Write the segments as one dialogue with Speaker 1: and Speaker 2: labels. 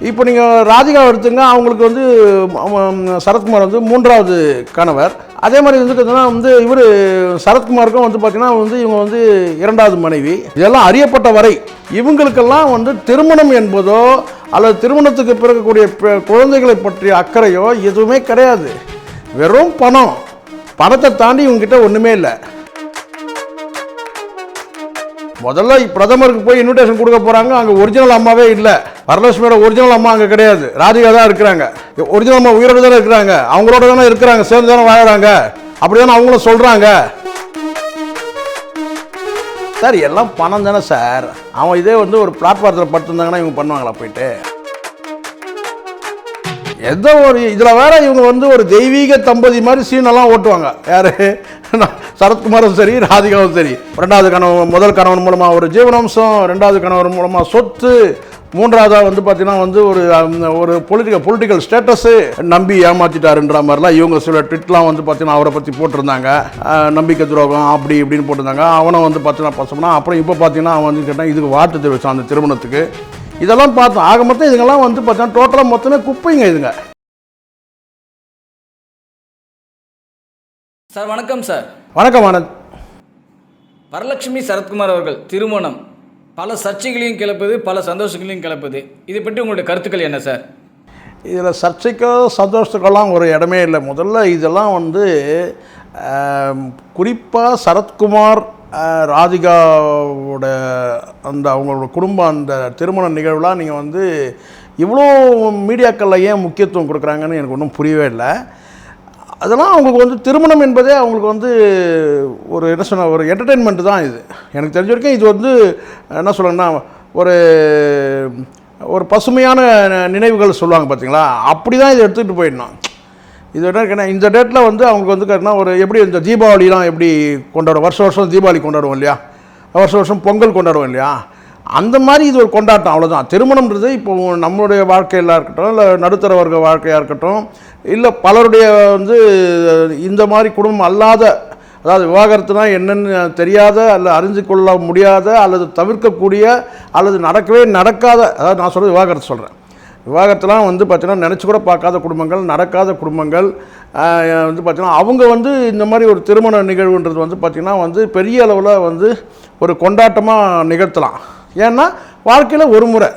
Speaker 1: இப்போ நீங்கள் ராதிகா எடுத்துங்க அவங்களுக்கு வந்து சரத்குமார் வந்து மூன்றாவது கணவர். அதே மாதிரி வந்து பார்த்தீங்கன்னா வந்து இவர் சரத்குமாருக்கும் வந்து பார்த்தீங்கன்னா வந்து இவங்க வந்து இரண்டாவது மனைவி. இதெல்லாம் அறியப்பட்ட வரை இவங்களுக்கெல்லாம் வந்து திருமணம் என்பதோ அல்லது திருமணத்துக்கு பிறக்கக்கூடிய ப- குழந்தைகளை பற்றிய அக்கறையோ எதுவுமே கிடையாது. வெறும் பணம். பணத்தை தாண்டி இவங்ககிட்ட ஒன்றுமே இல்லை. முதல்ல பிரதமருக்கு போய் இன்விடேஷன் கொடுக்க போகிறாங்க அங்கே ஒரிஜினல் அம்மாவே இல்லை. வரலட்சுமியோட ஒரிஜினல் அம்மா அங்கே கிடையாது. ராதிகா தான் இருக்கிறாங்க. ஒரிஜினல் அம்மா உயிரோட தானே இருக்கிறாங்க. அவங்களோட தானே இருக்கிறாங்க. சேர்ந்து தானே வாழறாங்க. அப்படிதானே அவங்களும் சொல்கிறாங்க சார் எல்லாம் பணம் தானே சார் அவன் இதே வந்து ஒரு பிளாட்ஃபார்த்தில் படுத்திருந்தாங்கன்னா இவங்க பண்ணுவாங்களா போயிட்டு? எதோ ஒரு இதில் வேற இவங்க வந்து ஒரு தெய்வீக தம்பதி மாதிரி சீனெல்லாம் ஓட்டுவாங்க. யாரு? சரத்குமாரும் சரி ராதிகாவும் சரி. ரெண்டாவது கணவன் முதல் கணவன் மூலமாக ஒரு ஜீவனாம்சம் ரெண்டாவது கணவன் மூலமாக சொத்து. மூன்றாவதாக வந்து பார்த்தீங்கன்னா வந்து ஒரு ஒரு பொலிட்டிக்கல் பொலிட்டிக்கல் ஸ்டேட்டஸு நம்பி ஏமாற்றிட்டாருன்ற மாதிரிலாம் இவங்க சில ட்விட்லாம் வந்து பார்த்தீங்கன்னா அவரை பற்றி போட்டிருந்தாங்க. நம்பிக்கை துரோகம் அப்படி இப்படின்னு போட்டிருந்தாங்க. அவனை வந்து பார்த்தீங்கன்னா பசங்கன்னா அப்புறம் இப்போ பார்த்தீங்கன்னா அவன் வந்து கேட்டால் இதுக்கு வாட்டு தெரிவிச்சான் அந்த திருமணத்துக்கு. இதெல்லாம் பார்த்தோம் ஆக மொத்தம் இதுங்கெல்லாம் வந்து பார்த்தீங்கன்னா டோட்டலாக மொத்தமே குப்பைங்க இதுங்க.
Speaker 2: சார் வணக்கம் சார்.
Speaker 1: வணக்கம் ஆனந்த்.
Speaker 2: வரலட்சுமி சரத்குமார் அவர்கள் திருமணம். பல சர்ச்சைகளையும் கிளப்புது பல சந்தோஷங்களையும் கிளப்புது. இதை பற்றி உங்களுடைய கருத்துக்கள் என்ன சார்?
Speaker 1: இதில் சர்ச்சைக்கோ சந்தோஷத்துக்கெல்லாம் ஒரு இடமே இல்லை. முதல்ல இதெல்லாம் வந்து குறிப்பாக சரத்குமார் ராதிகாவோட அந்த அவங்களோட குடும்பம் அந்த திருமண நிகழ்வுலாம் நீங்கள் வந்து இவ்வளோ மீடியாக்களில் ஏன் முக்கியத்துவம் கொடுக்குறாங்கன்னு எனக்கு ஒன்றும் புரியவே இல்லை. அதெல்லாம் அவங்களுக்கு வந்து திருமணம் என்பதே அவங்களுக்கு வந்து ஒரு என்ன சொன்ன ஒரு என்டர்டெயின்மெண்ட்டு தான் இது. எனக்கு தெரிஞ்ச வரைக்கும் இது வந்து என்ன சொல்லணும்னா ஒரு ஒரு பசுமையான நினைவுகள் சொல்லுவாங்க பார்த்தீங்களா அப்படி தான் இதை எடுத்துகிட்டு போயிடணும். இது என்ன இந்த டேட்டில் வந்து அவங்களுக்கு வந்து கேட்டினா ஒரு எப்படி இந்த தீபாவளிலாம் எப்படி கொண்டாடுவோம்? வருஷம் வருஷம் தீபாவளி கொண்டாடுவோம் இல்லையா? வருஷம் வருஷம் பொங்கல் கொண்டாடுவோம் இல்லையா? அந்த மாதிரி இது ஒரு கொண்டாட்டம் அவ்வளோதான் திருமணம்ன்றது இப்போ நம்மளுடைய வாழ்க்கையில் இருக்கட்டும் இல்லை நடுத்தர வர்க்க வாழ்க்கையாக இருக்கட்டும் இல்லை பலருடைய வந்து இந்த மாதிரி குடும்பம் அல்லாத அதாவது விவாகரத்துனா என்னென்னு தெரியாத அல்ல அறிஞ்சு கொள்ள முடியாத அல்லது தவிர்க்கக்கூடிய அல்லது நடக்கவே நடக்காத அதாவது நான் சொல்கிறது விவாகரத்து சொல்கிறேன் விவாகரத்துலாம் வந்து பார்த்திங்கன்னா நினச்சி கூட பார்க்காத குடும்பங்கள் நடக்காத குடும்பங்கள் வந்து பார்த்தீங்கன்னா அவங்க வந்து இந்த மாதிரி ஒரு திருமண நிகழ்வுன்றது வந்து பார்த்திங்கன்னா வந்து பெரிய அளவில் வந்து ஒரு கொண்டாட்டமாக நிகழ்த்தலாம். ஏன்னா வாழ்க்கையில் ஒரு முறை.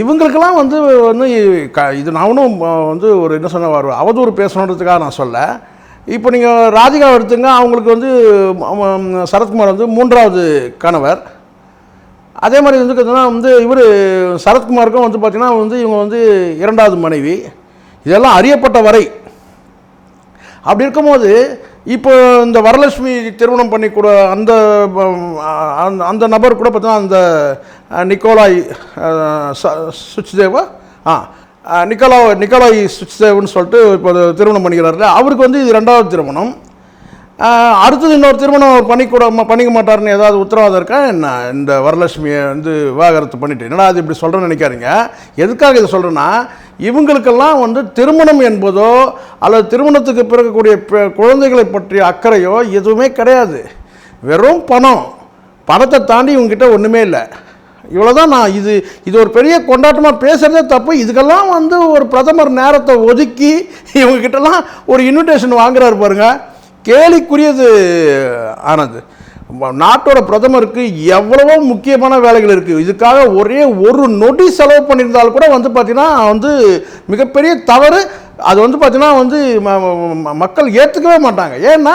Speaker 1: இவங்களுக்கெல்லாம் வந்து வந்து க இது நான் ஒன்றும் வந்து ஒரு என்ன சொன்ன ஒரு அவதூறு பேசணுன்றதுக்காக நான் சொல்ல. இப்போ நீங்கள் ராதிகா எடுத்துங்க அவங்களுக்கு வந்து சரத்குமார் வந்து மூன்றாவது கணவர். அதே மாதிரி வந்து பார்த்தீங்கன்னா வந்து இவர் சரத்குமாருக்கும் வந்து பார்த்திங்கன்னா வந்து இவங்க வந்து இரண்டாவது மனைவி. இதெல்லாம் அறியப்பட்ட வரை. அப்படி இருக்கும்போது இப்போ இந்த வரலட்சுமி திருமணம் பண்ணி கூட அந்த அந்த- அந்த நபர் கூட பார்த்தீங்கன்னா அந்த நிக்கோலாய் ச- சுச்தேவா ஆ நிக்கோலா நிக்கோலாய் சுச்தேவ்னு சொல்லிட்டு இப்போ திருமணம் பண்ணிக்கிறாருல அவருக்கு வந்து இது ரெண்டாவது திருமணம். அடுத்தது இன்னொரு திருமணம் அவர் பண்ணிக்கூட பண்ணிக்க மாட்டார்னு ஏதாவது உத்தரவாதம் இருக்கா? என்ன இந்த வரலட்சுமியை வந்து விவாகரத்து பண்ணிட்டு? என்னடா அது இப்படி சொல்கிறேன்னு நினைக்காதீங்க. எதுக்காக இதை சொல்கிறேன்னா இவங்களுக்கெல்லாம் வந்து திருமணம் என்பதோ அல்லது திருமணத்துக்கு பிறக்கக்கூடிய குழந்தைகளை பற்றிய அக்கறையோ எதுவுமே கிடையாது. வெறும் பணம். பணத்தை தாண்டி இவங்ககிட்ட ஒன்றுமே இல்லை. இவ்வளோதான் நான் இது இது ஒரு பெரிய கொண்டாட்டமாக பேசுகிறதே தப்பு. இதுக்கெல்லாம் வந்து ஒரு பிரதமர் நேரத்தை ஒதுக்கி இவங்ககிட்டலாம் ஒரு இன்விடேஷன் வாங்குறாரு பாருங்கள் கேலிக்குரியது ஆனது நாட்டோட பிரதமருக்கு எவ்வளவோ முக்கியமான வேலைகள் இருக்குது இதுக்காக ஒரே ஒரு நொடி செலவு பண்ணியிருந்தால் கூட வந்து பார்த்திங்கன்னா வந்து மிகப்பெரிய தவறு. அது வந்து பார்த்திங்கன்னா வந்து ம- ம- மக்கள் ஏற்றுக்கவே மாட்டாங்க. ஏன்னா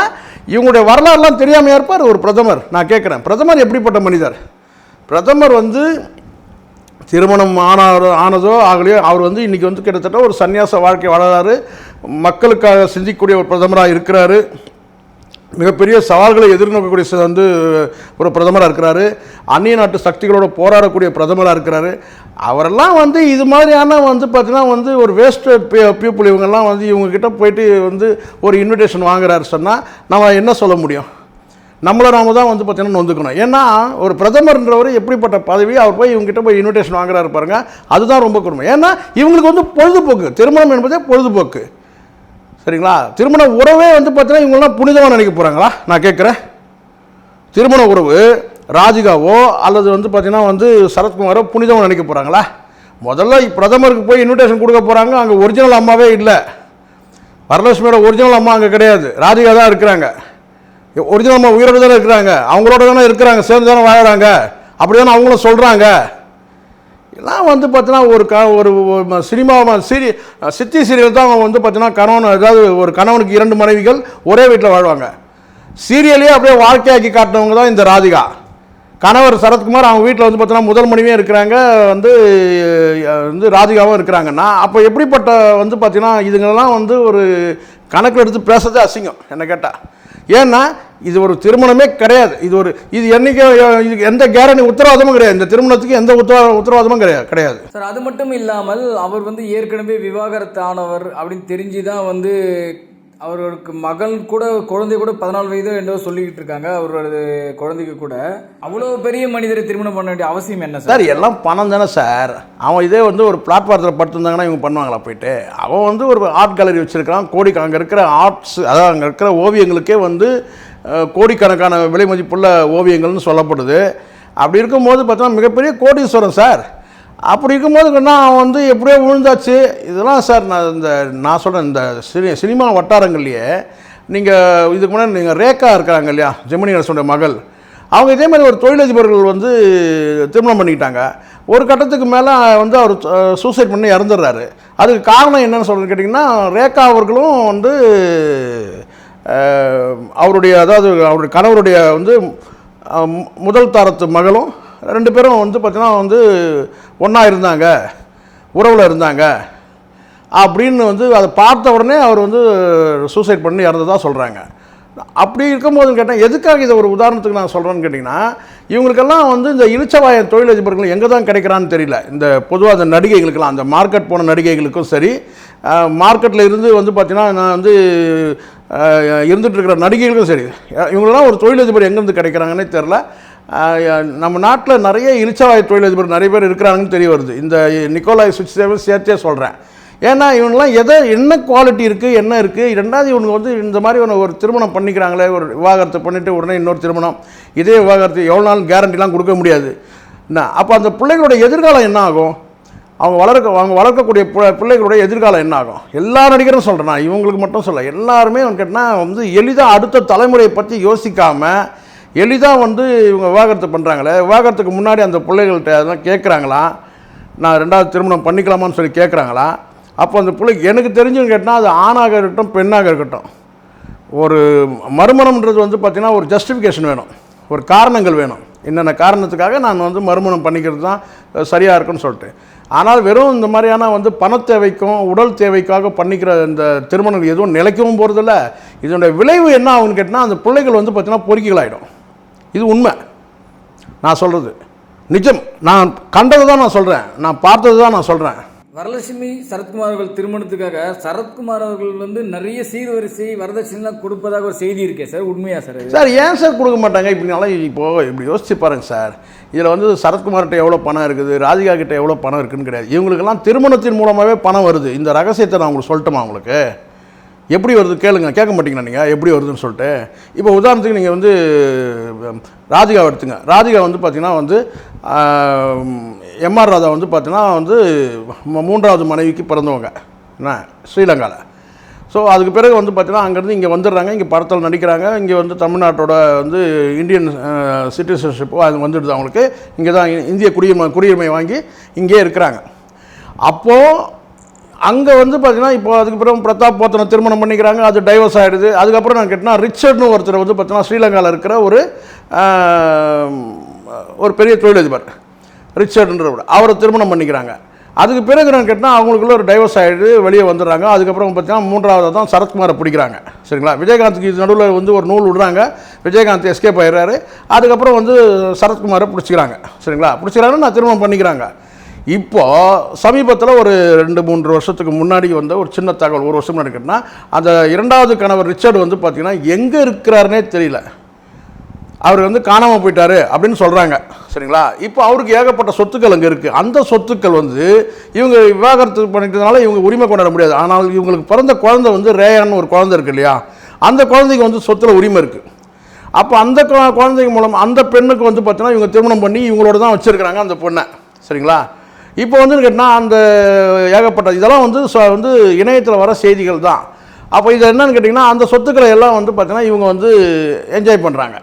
Speaker 1: இவங்களுடைய வரலாறுலாம் தெரியாமையாக இருப்பார் ஒரு பிரதமர். நான் கேட்குறேன் பிரதமர் எப்படிப்பட்ட மனிதர்? பிரதமர் வந்து திருமணம் ஆனாரோ ஆனதோ ஆகலையோ அவர் வந்து இன்றைக்கி வந்து கிட்டத்தட்ட ஒரு சன்னியாச வாழ்க்கை வாழறாரு மக்களுக்காக சிந்திக்கக்கூடிய ஒரு பிரதமராக இருக்கிறாரு. மிகப்பெரிய சவால்களை எதிர்நோக்கக்கூடிய வந்து ஒரு பிரதமராக இருக்கிறாரு. அந்நிய நாட்டு சக்திகளோட போராடக்கூடிய பிரதமராக இருக்கிறாரு. அவரெல்லாம் வந்து இது மாதிரியான வந்து பார்த்தீங்கன்னா வந்து ஒரு வேஸ்ட் பீப்புள் இவங்கெல்லாம் வந்து இவங்கக்கிட்ட போயிட்டு வந்து ஒரு இன்விடேஷன் வாங்குறாரு சொன்னால் நம்ம என்ன சொல்ல முடியும்? நம்மளை நாம தான் வந்து பார்த்தீங்கன்னா நொந்துக்கணும். ஏன்னா ஒரு பிரதமர்ன்றவர் எப்படிப்பட்ட பதவி அவர் போய் இவங்ககிட்ட போய் இன்விடேஷன் வாங்குறாரு பாருங்கள் அதுதான் ரொம்ப கொடுமை. ஏன்னா இவங்களுக்கு வந்து பொழுதுபோக்கு. திருமணம் என்பதே பொழுதுபோக்கு. சரிங்களா? திருமண உறவே வந்து பார்த்தீங்கன்னா இவங்கெல்லாம் புனிதமாக நினைக்க போகிறாங்களா நான் கேட்குறேன் திருமண உறவு ராஜிகாவோ அல்லது வந்து பார்த்தீங்கன்னா வந்து சரத்குமாரோ புனிதமாக நினைக்க போகிறாங்களா முதல்ல பிரதமருக்கு போய் இன்விடேஷன் கொடுக்க போகிறாங்க அங்கே ஒரிஜினல் அம்மாவே இல்லை. வரலட்சுமியோட ஒரிஜினல் அம்மா அங்கே கிடையாது. ராஜிகா தான் இருக்கிறாங்க. ஒரிஜினல் அம்மா உயிரோடு தானே இருக்கிறாங்க. அவங்களோட தானே இருக்கிறாங்க. சேர்ந்து தானே வாழறாங்க. அப்படி தானே அவங்களும் சொல்கிறாங்க எல்லாம் வந்து பார்த்தீங்கன்னா ஒரு க ஒரு சினிமாவை சினிமா சீரி சித்தி சீரியல் தான் அவங்க வந்து பார்த்தீங்கன்னா கணவன் அதாவது ஒரு கணவனுக்கு இரண்டு மனைவிகள் ஒரே வீட்டில் வாழ்வாங்க. சீரியலே அப்படியே வாழ்க்கையாக்கி காட்டினவங்க தான் இந்த ராதிகா. கணவர் சரத்குமார் அவங்க வீட்டில் வந்து பார்த்தீங்கன்னா முதல் மனைவியும் இருக்கிறாங்க வந்து வந்து ராதிகாவும் இருக்கிறாங்கன்னா அப்போ எப்படிப்பட்ட வந்து பார்த்தீங்கன்னா இதுங்களெல்லாம் வந்து ஒரு கணக்கில் எடுத்து பேசுறதே அசிங்கம் என்ன கேட்டால் ஏன்னா இது ஒரு திருமணமே கிடையாது. இது ஒரு இது என்னைக்கு இது எந்த கேரண்டி உத்தரவாதமும் கிடையாது. இந்த திருமணத்துக்கு எந்த உத்தரவா உத்தரவாதமும் கிடையாது கிடையாது.
Speaker 2: சார் அது மட்டும் இல்லாமல் அவர் வந்து ஏற்கனவே விவாகரத்து ஆனவர் அப்படின்னு தெரிஞ்சு தான் வந்து அவருக்கு மகள் கூட குழந்தை கூட பதினாலு வயதோ என்னவோ சொல்லிக்கிட்டு இருக்காங்க அவரோட குழந்தைக்கு கூட. அவ்வளோ பெரிய மனிதரை திருமணம் பண்ண வேண்டிய அவசியம் என்ன சார்
Speaker 1: எல்லாம் பணம் தானே சார். அவன் இதே வந்து ஒரு பிளாட்ஃபாரத்தில் படுத்திருந்தாங்கன்னா இவங்க பண்ணுவாங்களா போயிட்டு? அவன் வந்து ஒரு ஆர்ட் கேலரி வச்சுருக்கான் கோடி அங்கே இருக்கிற ஆர்ட்ஸ் அதாவது அங்கே இருக்கிற ஓவியங்களுக்கே வந்து கோடிக்கணக்கான விலை மதிப்புள்ள ஓவியங்கள்னு சொல்லப்படுது. அப்படி இருக்கும்போது பார்த்தோம்னா மிகப்பெரிய கோடீஸ்வரன் சார். அப்படி இருக்கும்போது நான் அவன் வந்து எப்படியோ விழுந்தாச்சு. இதெல்லாம் சார் நான் இந்த நான் சொல்கிறேன் இந்த சினி சினிமா வட்டாரங்கள்லையே நீங்கள் இதுக்கு முன்னாடி நீங்கள் ரேக்கா இருக்கிறாங்க இல்லையா ஜெமினி அரசனுடைய மகள். அவங்க இதே மாதிரி ஒரு தொழிலதிபர்கள் வந்து திருமணம் பண்ணிக்கிட்டாங்க. ஒரு கட்டத்துக்கு மேலே வந்து அவர் சூசைட் பண்ணி இறந்துடுறாரு. அதுக்கு காரணம் என்னன்னு சொல்றது கேட்டிங்கன்னா ரேகா அவர்களும் வந்து அவருடைய அதாவது அவருடைய கணவருடைய வந்து முதல் தாரத்து மகளும் ரெண்டு பேரும் வந்து பார்த்திங்கன்னா வந்து ஒன்றா இருந்தாங்க உறவில் இருந்தாங்க. அப்படின்னு வந்து அதை பார்த்த உடனே அவர் வந்து சூசைட் பண்ணி இறந்ததாக சொல்கிறாங்க அப்படி இருக்கும்போது கேட்டேன் எதுக்காக இதை ஒரு உதாரணத்துக்கு நான் சொல்கிறேன்னு கேட்டிங்கன்னா இவங்களுக்கெல்லாம் வந்து இந்த இளிச்சவாய தொழிலதிபர்கள் எங்கே தான் கிடைக்கிறான்னு தெரியல. இந்த பொதுவாக அந்த நடிகைகளுக்கெல்லாம் அந்த மார்க்கெட் போன நடிகைகளுக்கும் சரி மார்க்கெட்டில் இருந்து வந்து பார்த்திங்கன்னா நான் வந்து இருந்துகிட்ருக்கிற இருக்கிற நடிகைகளுக்கும் சரி இவங்களெல்லாம் ஒரு தொழிலதிபர் எங்கேருந்து கிடைக்கிறாங்கன்னே தெரில நம்ம நாட்டில் நிறைய இளிச்சவாய தொழிலதிபர் நிறைய பேர் இருக்கிறாங்கன்னு தெரிய வருது. இந்த நிக்கோலாய் சுவிட்ச் சேவை சேர்த்தே சொல்கிறேன் ஏன்னா இவங்கெல்லாம் எதை என்ன குவாலிட்டி இருக்குது என்ன இருக்குது ரெண்டாவது இவனுங்க வந்து இந்த மாதிரி ஒரு ஒரு திருமணம் பண்ணிக்கிறாங்களே ஒரு விவாகரத்தை பண்ணிவிட்டு உடனே இன்னொரு திருமணம். இதே விவாகரத்து எவ்வளோ நாள் கேரண்டிலாம் கொடுக்க முடியாது. என்ன அப்போ அந்த பிள்ளைகளோட எதிர்காலம் என்ன ஆகும்? அவங்க வளர்க்க அவங்க வளர்க்கக்கூடிய பிள்ளைகளுடைய எதிர்காலம் என்ன ஆகும்? எல்லா நடிகரும் சொல்கிறேன் நான். இவங்களுக்கு மட்டும் சொல்ல எல்லாருமே அவன் கேட்டால் வந்து எளிதாக அடுத்த தலைமுறையை பற்றி யோசிக்காமல் எளிதாக வந்து இவங்க விவாகரத்து பண்ணுறாங்களே விவாகரத்துக்கு முன்னாடி அந்த பிள்ளைகள்கிட்ட அதெல்லாம் கேட்குறாங்களா நான் ரெண்டாவது திருமணம் பண்ணிக்கலாமான்னு சொல்லி கேட்குறாங்களா அப்போ அந்த பிள்ளைக்கு எனக்கு தெரிஞ்சுன்னு கேட்டால் அது ஆணாக இருக்கட்டும் பெண்ணாக இருக்கட்டும். ஒரு மறுமணம்ன்றது வந்து பார்த்திங்கன்னா ஒரு ஜஸ்டிஃபிகேஷன் வேணும். ஒரு காரணங்கள் வேணும். என்னென்ன காரணத்துக்காக நான் வந்து மறுமணம் பண்ணிக்கிறது தான் சரியாக இருக்குன்னு சொல்லிட்டு. ஆனால் வெறும் இந்த மாதிரியான வந்து பண தேவைக்கும் உடல் தேவைக்காக பண்ணிக்கிற இந்த திருமணங்கள் எதுவும் நிலைக்கவும் போகிறதில்ல இதனுடைய விளைவு என்ன ஆகுன்னு கேட்டால் அந்த பிள்ளைகள் வந்து பார்த்திங்கன்னா பொறுக்கிகளாயிடும். இது உண்மை. நான் சொல்கிறது நிஜம். நான் கண்டது தான் நான் சொல்கிறேன் நான் பார்த்தது தான் நான் சொல்கிறேன்
Speaker 2: வரலட்சுமி சரத்குமார் அவர்கள் திருமணத்துக்காக சரத்குமார் அவர்கள் வந்து நிறைய சீர்வரிசை வரதட்சணைலாம் கொடுப்பதாக ஒரு செய்தி இருக்கே சார். உண்மையா சார்?
Speaker 1: சார் ஏன் சார் கொடுக்க மாட்டாங்க? இப்படினால இப்போ இப்படி யோசிச்சு பாருங்க சார். இதில் வந்து சரத்குமார்கிட்ட எவ்வளோ பணம் இருக்குது? ராதிகா கிட்ட எவ்வளோ பணம் இருக்குன்னு கிடையாது. இவங்களுக்கெல்லாம் திருமணத்தின் மூலமாகவே பணம் வருது. இந்த ரகசியத்தை நான் உங்களுக்கு சொல்லட்டுமா உங்களுக்கு? எப்படி வருது கேளுங்க கேட்க மாட்டீங்களா நீங்கள் எப்படி வருதுன்னு சொல்லிட்டு. இப்போ உதாரணத்துக்கு நீங்கள் வந்து ராதிகா எடுத்துங்க. ராதிகா வந்து பார்த்தீங்கன்னா வந்து எம்ஆர் ராதா வந்து பார்த்தீங்கன்னா வந்து மூன்றாவது மனைவிக்கு பிறந்தவங்க. என்ன? ஸ்ரீலங்காவில் ஸோ அதுக்கு பிறகு வந்து பார்த்தீங்கன்னா அங்கேருந்து இங்கே வந்துடுறாங்க. இங்கே படத்தில் நடிக்கிறாங்க. இங்கே வந்து தமிழ்நாட்டோட வந்து இந்தியன் சிட்டிசன்ஷிப்போ அது வந்துடுது அவங்களுக்கு. இங்கே தான் இந்திய குடியுரிமை குடியுரிமை வாங்கி இங்கே இருக்கிறாங்க. அப்போது அங்கே வந்து பார்த்தீங்கன்னா இப்போ அதுக்கப்புறம் பிரதாப் போத்தனை திருமணம் பண்ணிக்கிறாங்க அது டைவர்ஸ் ஆகிடுது அதுக்கப்புறம் நான் கேட்டேன்னா ரிச்சர்ட்னு ஒருத்தர் வந்து பார்த்தீங்கன்னா ஸ்ரீலங்காவில் இருக்கிற ஒரு ஒரு பெரிய தொழிலதிபர். ரிச்சர்டுன்றவர். அவரை திருமணம் பண்ணிக்கிறாங்க. அதுக்கு பிறகு நான் கேட்டால் அவங்களுக்குள்ள ஒரு டைவர்ஸ் ஆகிடுது வெளியே வந்துடுறாங்க. அதுக்கப்புறம் பார்த்தீங்கன்னா மூன்றாவது தான் சரத்குமாரை பிடிக்கிறாங்க. சரிங்களா? விஜயகாந்த்க்கு இது நடுவில் வந்து ஒரு நூல் விடுறாங்க. விஜயகாந்த் எஸ்கேப் ஆயிடுறாரு. அதுக்கப்புறம் வந்து சரத்குமாரை பிடிச்சிக்கிறாங்க. சரிங்களா? பிடிச்சிக்கிறாங்க நான் திருமணம் பண்ணிக்கிறாங்க. இப்போ சமீபத்தில் ஒரு ரெண்டு மூன்று வருஷத்துக்கு முன்னாடி வந்த ஒரு சின்ன தகவல் ஒரு வருஷம் முன்னாடி அந்த இரண்டாவது கணவர் ரிச்சர்டு வந்து பார்த்திங்கன்னா எங்கே இருக்கிறாருனே தெரியல. அவர் வந்து காணாமல் போயிட்டாரு அப்படின்னு சொல்கிறாங்க சரிங்களா? இப்போ அவருக்கு ஏகப்பட்ட சொத்துக்கள் அங்கே இருக்குது அந்த சொத்துக்கள் வந்து இவங்க விவாகரத்து பண்ணிட்டதுனால இவங்க உரிமை கொண்டாட முடியாது. ஆனால் இவங்களுக்கு பிறந்த குழந்தை வந்து ரேயான்னு ஒரு குழந்தை இருக்கு இல்லையா? அந்த குழந்தைக்கு வந்து சொத்துல உரிமை இருக்குது அப்போ அந்த குழந்தைங்க மூலம் அந்த பெண்ணுக்கு வந்து பார்த்தீங்கன்னா இவங்க திருமணம் பண்ணி இவங்களோட தான் வச்சுருக்கிறாங்க அந்த பொண்ணை. சரிங்களா? இப்போ வந்து கேட்டால் அந்த ஏகப்பட்ட இதெல்லாம் வந்து ச- வந்து இணையத்தில் வர செய்திகள் தான். அப்போ இது என்னன்னு கேட்டிங்கன்னா அந்த சொத்துக்களை எல்லாம் வந்து பார்த்தீங்கன்னா இவங்க வந்து என்ஜாய் பண்ணுறாங்க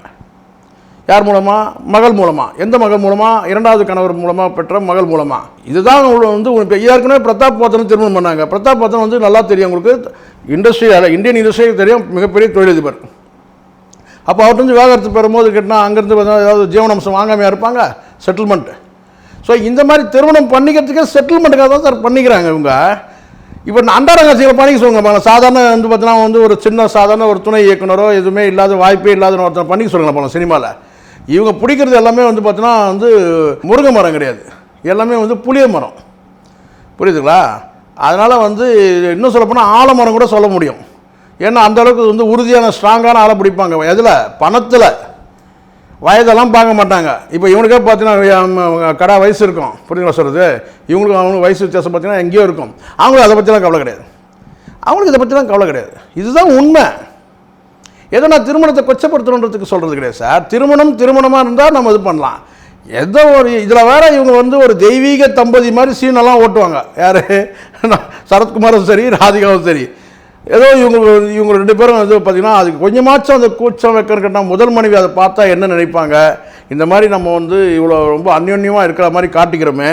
Speaker 1: யார் மூலமாக மகள் மூலமாக எந்த மகள் மூலமாக இரண்டாவது கணவர் மூலமாக பெற்ற மகள் மூலமாக இதுதான் உள்ள வந்து இப்போ ஏற்கனவே பிரதாப் போத்தனை திருமணம் பண்ணாங்க. பிரதாப் போத்தன் வந்து நல்லா தெரியும் உங்களுக்கு. இண்டஸ்ட்ரி இந்தியன் இண்டஸ்ட்ரிக்கு தெரியும் மிகப்பெரிய தொழிலதிபர். அப்போ அவர்கிட்ட வந்து விவாகரத்து பெறும்போது கேட்டால் அங்கேருந்து பார்த்தா ஏதாவது ஜீவனாம்சம் வாங்காமையாக இருப்பாங்க? செட்டில்மெண்ட் ஸோ இந்த மாதிரி திருமணம் பண்ணிக்கிறதுக்கே செட்டில்மெண்ட்டுக்காக தான் சார் பண்ணிக்கிறாங்க இவங்க. இப்போ அண்டாரங்காட்சிகளை பண்ணிக்க சொல்லுங்க சாதாரண வந்து பார்த்தீங்கன்னா வந்து ஒரு சின்ன சாதாரண ஒரு துணை இயக்குனரோ எதுவுமே இல்லாத வாய்ப்பே இல்லாத ஒருத்தர் பண்ணிக்க சொல்லுங்க போல சினிமாவில் இவங்க பிடிக்கிறது எல்லாமே வந்து பார்த்தீங்கன்னா வந்து முருங்கை மரம் கிடையாது. எல்லாமே வந்து புளிய மரம். புரியுதுங்களா? அதனால் வந்து இன்னும் சொல்லப்போனால் ஆலமரம் கூட சொல்ல முடியும். ஏன்னா அந்த அளவுக்கு வந்து உறுதியான ஸ்ட்ராங்கான ஆளை பிடிப்பாங்க. எதில் பணத்தில் வயதெல்லாம் பார்க்க மாட்டாங்க. இப்போ இவனுக்கே பார்த்தீங்கன்னா கடா வயசு இருக்கும். புரியுங்களா சொல்கிறது இவங்களுக்கு அவனுக்கு வயசு வித்தியாசம் பார்த்தீங்கன்னா எங்கேயோ இருக்கும். அவங்களுக்கு அதை பற்றிலாம் கவலை கிடையாது. அவங்களுக்கு இதை பற்றிலாம் கவலை கிடையாது. இதுதான் உண்மை. ஏதோ நான் திருமணத்தை கொச்சப்படுத்தணுன்றதுக்கு சொல்கிறது கிடையாது சார். திருமணம் திருமணமாக இருந்தால் நம்ம இது பண்ணலாம். எதோ ஒரு இதில் வேற இவங்க வந்து ஒரு தெய்வீக தம்பதி மாதிரி சீனெல்லாம் ஓட்டுவாங்க. யார்? சரத்குமாரும் சரி ராதிகாவும் சரி. ஏதோ இவங்க இவங்க ரெண்டு பேரும் வந்து பார்த்தீங்கன்னா அதுக்கு கொஞ்சமாச்சும் அந்த கூச்சம் வைக்கிறக்கிட்ட கேட்டால் முதல் மனைவி அதை பார்த்தா என்ன நினைப்பாங்க? இந்த மாதிரி நம்ம வந்து இவ்வளோ ரொம்ப அந்யோன்யமாக இருக்கிற மாதிரி காட்டிக்கிறோமே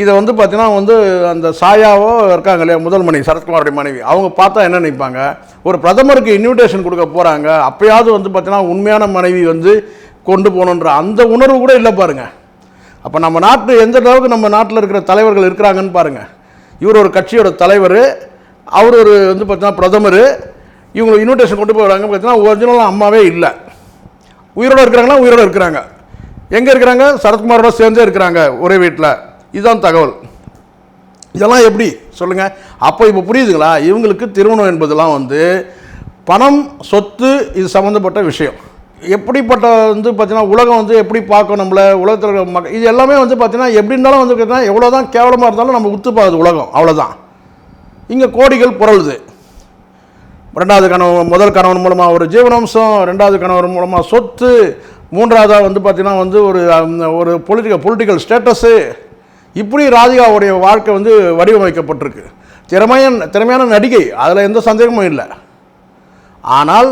Speaker 1: இதை வந்து பார்த்தீங்கன்னா வந்து அந்த சாயாவோ இருக்காங்க இல்லையா முதல் மனைவி சரத்குமாருடைய மனைவி அவங்க பார்த்தா என்ன நினைப்பாங்க? ஒரு பிரதமருக்கு இன்விடேஷன் கொடுக்க போகிறாங்க அப்போயாவது வந்து பார்த்தீங்கன்னா உண்மையான மனைவி வந்து கொண்டு போகணுன்ற அந்த உணர்வு கூட இல்லை பாருங்க. அப்போ நம்ம நாட்டு எந்த அளவுக்கு நம்ம நாட்டில் இருக்கிற தலைவர்கள் இருக்கிறாங்கன்னு பாருங்கள் இவர் ஒரு கட்சியோட தலைவர் அவர் ஒரு வந்து பார்த்தீங்கன்னா பிரதமர் இவங்களுக்கு இன்விடேஷன் கொண்டு போகிறாங்க பார்த்தீங்கன்னா ஒரிஜினலாக அம்மாவே இல்லை. உயிரோட இருக்கிறாங்கன்னா உயிரோட இருக்கிறாங்க. எங்கே இருக்கிறாங்க? சரத்குமாரோட சேர்ந்தே இருக்கிறாங்க ஒரே வீட்டில் இதுதான் தகவல். இதெல்லாம் எப்படி? சொல்லுங்கள் அப்போ இப்போ புரியுதுங்களா? இவங்களுக்கு திருமணம் என்பதெல்லாம் வந்து பணம் சொத்து இது சம்மந்தப்பட்ட விஷயம். எப்படிப்பட்ட வந்து பார்த்தீங்கன்னா உலகம் வந்து எப்படி பார்க்கும் நம்மளை? உலகத்தில் இருக்கிற மக்கள் இது எல்லாமே வந்து பார்த்தீங்கன்னா எப்படி இருந்தாலும் வந்து பார்த்தீங்கன்னா எவ்வளோ தான் கேவலமாக இருந்தாலும் நம்ம உத்து பார்க்குது உலகம். அவ்வளோதான் இங்கே கோடிகள் புரளுது. ரெண்டாவது கணவன் முதல் கணவன் மூலமாக ஒரு ஜீவனம்சம் ரெண்டாவது கணவன் மூலமாக சொத்து மூன்றாவதாக வந்து பார்த்திங்கன்னா வந்து ஒரு ஒரு பொலிட்டிக்கல் பொலிட்டிக்கல் ஸ்டேட்டஸு இப்படி ராதிகாவுடைய வாழ்க்கை வந்து வடிவமைக்கப்பட்டிருக்கு. திறமையான திறமையான நடிகை அதில் எந்த சந்தேகமும் இல்லை. ஆனால்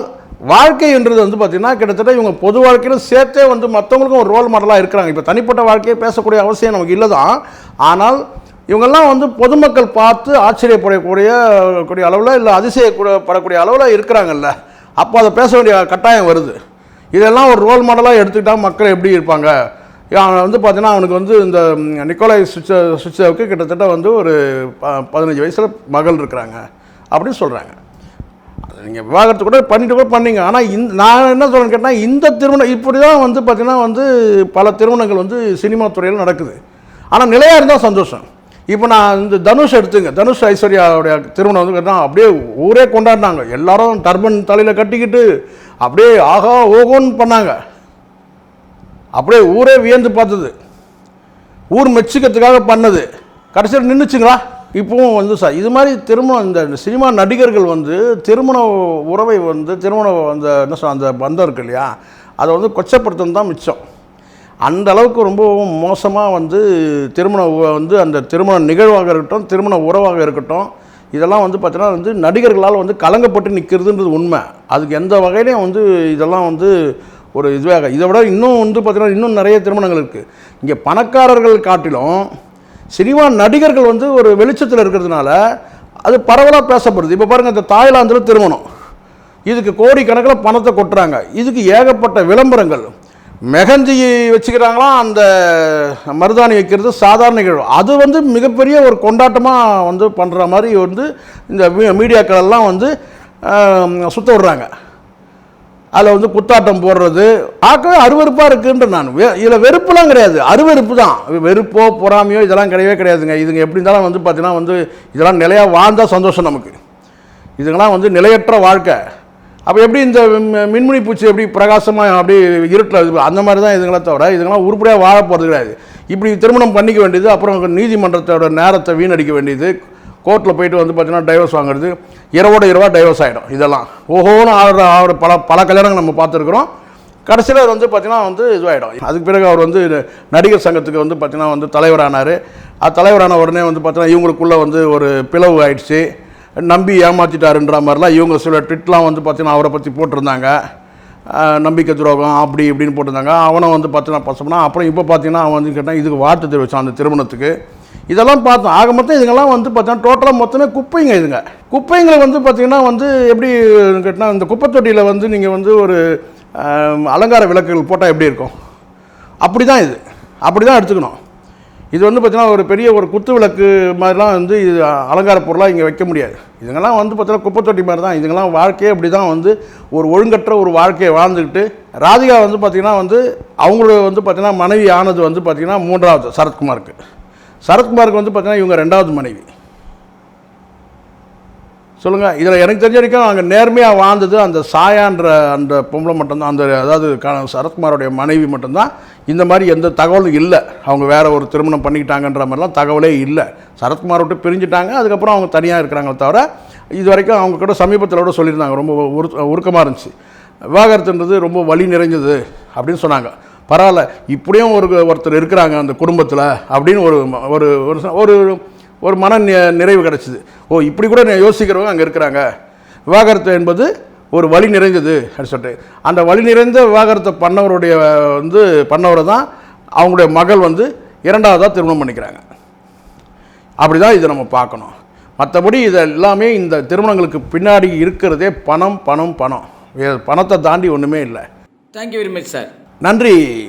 Speaker 1: வாழ்க்கை என்றது வந்து பார்த்திங்கன்னா கிட்டத்தட்ட இவங்க பொது வாழ்க்கையிலும் சேர்த்தே வந்து மற்றவங்களுக்கும் ஒரு ரோல் மாடலாக இருக்கிறாங்க. இப்போ தனிப்பட்ட வாழ்க்கையை பேசக்கூடிய அவசியம் நமக்கு இல்லை தான் ஆனால் இவங்கெல்லாம் வந்து பொதுமக்கள் பார்த்து ஆச்சரியப்படக்கூடிய கூடிய அளவில் இல்லை அதிசயப்படக்கூடிய அளவில் இருக்கிறாங்கல்ல. அப்போ அதை பேச வேண்டிய கட்டாயம் வருது. இதெல்லாம் ஒரு ரோல் மாடலாக எடுத்துக்கிட்டால் மக்கள் எப்படி இருப்பாங்க? அவன் வந்து பார்த்தீங்கன்னா அவனுக்கு வந்து இந்த நிக்கோலை நிக்கோலாய் சுவிட்ச கிட்டத்தட்ட வந்து ஒரு ப பதினஞ்சு வயசில் மகள் இருக்கிறாங்க. அப்படின்னு சொல்கிறாங்க நீங்கள் விவாகரத்து கூட பண்ணிட்டு கூட பண்ணீங்க. ஆனால் இந்த நான் என்ன சொல்கிறேன்னு கேட்டால் இந்த திருமணம் இப்படி தான் வந்து பார்த்தீங்கன்னா வந்து பல திருமணங்கள் வந்து சினிமா துறையில் நடக்குது. ஆனால் நிலையாக இருந்தால் சந்தோஷம். இப்போ நான் இந்த தனுஷ் எடுத்துங்க. தனுஷ் ஐஸ்வர்யாவுடைய திருமணம் வந்து கேட்டால் அப்படியே ஊரே கொண்டாடினாங்க. எல்லாரும் டர்பன் தலையில் கட்டிக்கிட்டு அப்படியே ஆகா ஓகோன்னு பண்ணாங்க. அப்படியே ஊரே வியந்து பார்த்தது. ஊர் மெச்சிக்கிறதுக்காக பண்ணது. கடைசியில் நின்றுச்சுங்களா இப்பவும் வந்து சார் இது மாதிரி திருமணம் இந்த சினிமா நடிகர்கள் வந்து திருமண உறவை வந்து திருமண அந்த என்ன சொல் அந்த பந்தம் இருக்கு இல்லையா? அதை வந்து கொச்சப்படுத்தணும் தான் மிச்சம். அந்த அளவுக்கு ரொம்பவும் மோசமாக வந்து திருமண வந்து அந்த திருமண நிகழ்வாக இருக்கட்டும் திருமண உறவாக இருக்கட்டும் இதெல்லாம் வந்து பார்த்தீங்கன்னா வந்து நடிகர்களால் வந்து கலங்கப்பட்டு நிற்கிறதுன்றது உண்மை. அதுக்கு எந்த வகையிலையும் வந்து இதெல்லாம் வந்து ஒரு இதுவாக இதை விட இன்னும் வந்து பார்த்திங்கன்னா இன்னும் நிறைய திருமணங்கள் இருக்குது இங்கே பணக்காரர்கள் காட்டிலும் சினிமா நடிகர்கள் வந்து ஒரு வெளிச்சத்தில் இருக்கிறதுனால அது பரவலாக பேசப்படுது. இப்போ பாருங்கள் இந்த தாய்லாந்தில் திருமணம். இதுக்கு கோடிக்கணக்கில் பணத்தை கொட்டுறாங்க. இதுக்கு ஏகப்பட்ட விளம்பரங்கள். மெகந்தி வச்சுக்கிறாங்களாம் அந்த மருதாணி வைக்கிறது சாதாரண நிகழ்வு. அது வந்து மிகப்பெரிய ஒரு கொண்டாட்டமாக வந்து பண்ணுற மாதிரி வந்து இந்த மீடியாக்களெல்லாம் வந்து சுத்த விடுறாங்க. அதில் வந்து குத்தாட்டம் போடுறது. பார்க்கவே அருவருப்பாக இருக்குன்ற நான். வெ- இதில் வெறுப்புலாம் கிடையாது. அருவருப்பு தான். வெறுப்போ பொறாமையோ இதெல்லாம் கிடையவே கிடையாதுங்க. இதுங்க எப்படி இருந்தாலும் வந்து பார்த்திங்கன்னா வந்து இதெல்லாம் நிலையாக வாழ்ந்தால் சந்தோஷம் நமக்கு. இதுங்கெல்லாம் வந்து நிலையற்ற வாழ்க்கை. அப்போ எப்படி இந்த மின்முனி பூச்சி எப்படி பிரகாசமாக அப்படி இருட்டில் அந்த மாதிரி தான் இதுங்களாம் தவிர இதுங்களாம் உருப்படியாக வாழ போகிறது கிடையாது. இப்படி திருமணம் பண்ணிக்க வேண்டியது அப்புறம் நீதிமன்றத்தோட நேரத்தை வீணடிக்க வேண்டியது கோர்ட்டில் போயிட்டு வந்து பார்த்தீங்கன்னா டைவர்ஸ் வாங்குறது இரவோட இரவா டைவர்ஸ் ஆகிடும் இதெல்லாம். ஓஹோன்னு ஆடுற ஆகிற பல பல கல்யாணங்கள் நம்ம பார்த்துருக்குறோம். கடைசியில் வந்து பார்த்திங்கன்னா வந்து இதுவாகிடும் அதுக்கு பிறகு அவர் வந்து நடிகர் சங்கத்துக்கு வந்து பார்த்திங்கன்னா வந்து தலைவரானார். அது தலைவரான உடனே வந்து பார்த்தீங்கன்னா இவங்களுக்குள்ளே வந்து ஒரு பிளவு ஆயிடுச்சு. நம்பி ஏமாற்றிட்டாருன்ற மாதிரிலாம் இவங்க சில ட்விட்லாம் வந்து பார்த்தீங்கன்னா அவரை பற்றி போட்டிருந்தாங்க. நம்பிக்கை துரோகம் அப்படி இப்படின்னு போட்டிருந்தாங்க. அவனை வந்து பார்த்தீங்கன்னா பசம்னா அப்புறம் இப்போ பார்த்தீங்கன்னா அவன் வந்து கேட்டால் இதுக்கு வார்த்தை தெரிவிச்சான் அந்த திருமணத்துக்கு. இதெல்லாம் பார்த்தோம். ஆக மொத்தம் இதுங்கெல்லாம் வந்து பார்த்தீங்கன்னா டோட்டலாக மொத்தமே குப்பைங்க இதுங்க. குப்பைங்களை வந்து பார்த்தீங்கன்னா வந்து எப்படி கேட்டால் இந்த குப்பை தொட்டியில் வந்து நீங்கள் வந்து ஒரு அலங்கார விளக்குகள் போட்டால் எப்படி இருக்கும்? அப்படி தான் இது. அப்படி தான் எடுத்துக்கணும். இது வந்து பார்த்திங்கன்னா ஒரு பெரிய ஒரு குத்து விளக்கு மாதிரிலாம் வந்து இது அலங்கார பொருளாக இங்கே வைக்க முடியாது. இதுங்கெல்லாம் வந்து பார்த்தீங்கன்னா குப்பைத்தொட்டி மாதிரி தான். இதுங்கெல்லாம் வாழ்க்கையே அப்படி தான் வந்து ஒரு ஒழுங்கற்ற ஒரு வாழ்க்கையை வாழ்ந்துக்கிட்டு ராதிகா வந்து பார்த்திங்கன்னா வந்து அவங்களோட வந்து பார்த்திங்கன்னா மனைவி ஆனது வந்து பார்த்திங்கன்னா மூன்றாவது சரத்குமாருக்கு. சரத்குமாருக்கு வந்து பார்த்திங்கன்னா இவங்க ரெண்டாவது மனைவி. சொல்லுங்கள் இதில் எனக்கு தெரிஞ்ச வரைக்கும் அங்கே நேர்மையாக வாழ்ந்தது அந்த சாயான்ற அந்த பொம்பளை மட்டும்தான். அந்த அதாவது க- சரத்குமாரோடைய மனைவி மட்டும்தான். இந்த மாதிரி எந்த தகவலும் இல்லை. அவங்க வேற ஒரு திருமணம் பண்ணிக்கிட்டாங்கன்ற மாதிரிலாம் தகவலே இல்லை. சரத்குமார் விட்டு பிரிஞ்சுட்டாங்க அதுக்கப்புறம் அவங்க தனியாக இருக்கிறாங்களே தவிர இது வரைக்கும் அவங்க கூட சமீபத்தில் கூட சொல்லியிருந்தாங்க. ரொம்ப உரு உருக்கமாக இருந்துச்சு. விவாகரத்துன்றது ரொம்ப வழி நிறைஞ்சது அப்படின்னு சொன்னாங்க. பரவாயில்ல இப்படியும் ஒரு ஒருத்தர் இருக்கிறாங்க அந்த குடும்பத்தில் அப்படின்னு ஒரு ஒரு ஒரு ஒரு மன நி- நிறைவு கிடச்சிது. ஓ இப்படி கூட யோசிக்கிறவங்க அங்கே இருக்கிறாங்க. விவாகரத்து என்பது ஒரு வழி நிறைந்தது அப்படின்னு சொல்லிட்டு. அந்த வழி நிறைந்த விவாகரத்தை பண்ணவருடைய வந்து பண்ணவரை தான் அவங்களுடைய மகள் வந்து இரண்டாவதாக திருமணம் பண்ணிக்கிறாங்க. அப்படி தான் இதை நம்ம பார்க்கணும். மற்றபடி இது எல்லாமே இந்த திருமணங்களுக்கு பின்னாடி இருக்கிறதே பணம் பணம் பணம். வேறு பணத்தை தாண்டி ஒன்றுமே இல்லை.
Speaker 2: தேங்க்யூ வெரி மச் சார்
Speaker 1: நன்றி.